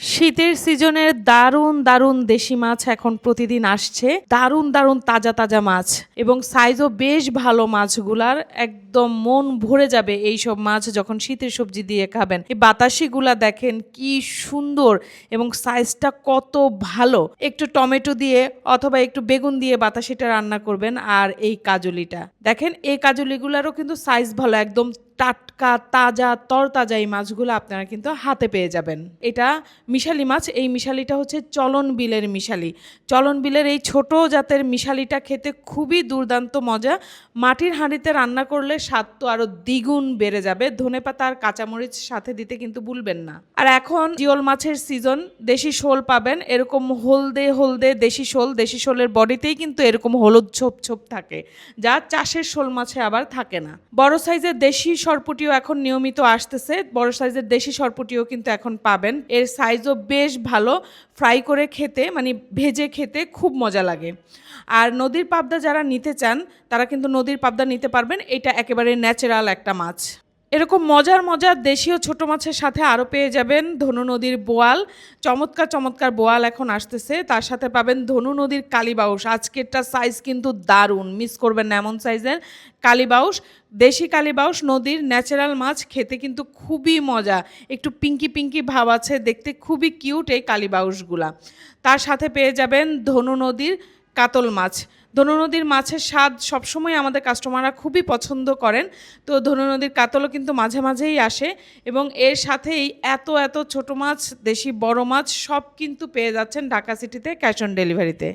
শীতের সিজনের দারুণ দারুণ দেশি মাছ এখন প্রতিদিন আসছে। দারুণ দারুণ তাজা তাজা মাছ এবং সাইজও বেশ ভালো মাছগুলার একদম মন ভরে যাবে এই সব মাছ যখন শীতের সবজি দিয়ে খাবেন। এই বাতাসিগুলা দেখেন কি সুন্দর এবং সাইজটা কত ভালো। একটু টমেটো দিয়ে অথবা একটু বেগুন দিয়ে বাতাসিটা রান্না করবেন আর এই কাজুলিটা। দেখেন এই কাজুলিগুলারও কিন্তু সাইজ ভালো, একদম টাটকা, তাজা, তরতাজা এই মাছগুলো আপনারা কিন্তু হাতে পেয়ে যাবেন। এটা মিশালি মাছ, এই মিশালিটা হচ্ছে চলন বিলের মিশালি। চলন বিলের এই ছোট জাতের মিশালিটা খেতে খুবই দুর্দান্ত মজা। মাটির হাঁড়িতে রান্না করলে স্বাদ তো আরও দ্বিগুণ বেড়ে যাবে। ধনেপাতা আর কাঁচামরিচ সাথে দিতে কিন্তু ভুলবেন না। আর এখন জিওল মাছের সিজন দেশি শোল পাবেন। এরকম হলদে হলদে দেশি শোল, দেশি শোলের বডিতেই কিন্তু এরকম হলুদ ছোপ ছোপ থাকে। যা চাষের শোল মাছে আবার থাকে না। বড় সাইজের দেশি সরপুটিও এখন নিয়মিত আসতেছে। বড় সাইজের দেশি সরপুটিও কিন্তু এখন পাবেন। এর সাইজও বেশ ভালো। ফ্রাই করে খেতে মানে ভেজে খেতে খুব মজা লাগে। আর নদীর পাবদা যারা নিতে চান, তারা কিন্তু নদীর পাবদা নিতে পারবেন। এটা একেবারে ন্যাচারাল একটা মাছ। এরকম মজার মজার দেশীয় ছোট মাছের সাথে আরও পেয়ে যাবেন ধনু নদীর বোয়াল। চমৎকার চমৎকার বোয়াল এখন আসতেছে। তার সাথে পাবেন ধনু নদীর কালীবাউস আজকেরটা সাইজ কিন্তু দারুণ। মিস করবেন না এমন সাইজের কালীবাউস দেশি কালীবাউস নদীর ন্যাচারাল মাছ, খেতে কিন্তু খুবই মজা। একটু পিঙ্কি পিঙ্কি ভাব আছে। দেখতে খুবই কিউট এই কালীবাউসগুলা তার সাথে পেয়ে যাবেন ধনু নদীর কাতল মাছ। ধনু নদীর মাছের স্বাদ সবসময় আমাদের কাস্টমাররা খুবই পছন্দ করেন। তো ধনু নদীর কাতলও কিন্তু মাঝে মাঝেই আসে এবং এর সাথেই এত এত ছোট মাছ, দেশি বড় মাছ সব কিন্তু পেয়ে যাচ্ছেন ঢাকা সিটিতে ক্যাশ অন ডেলিভারিতে।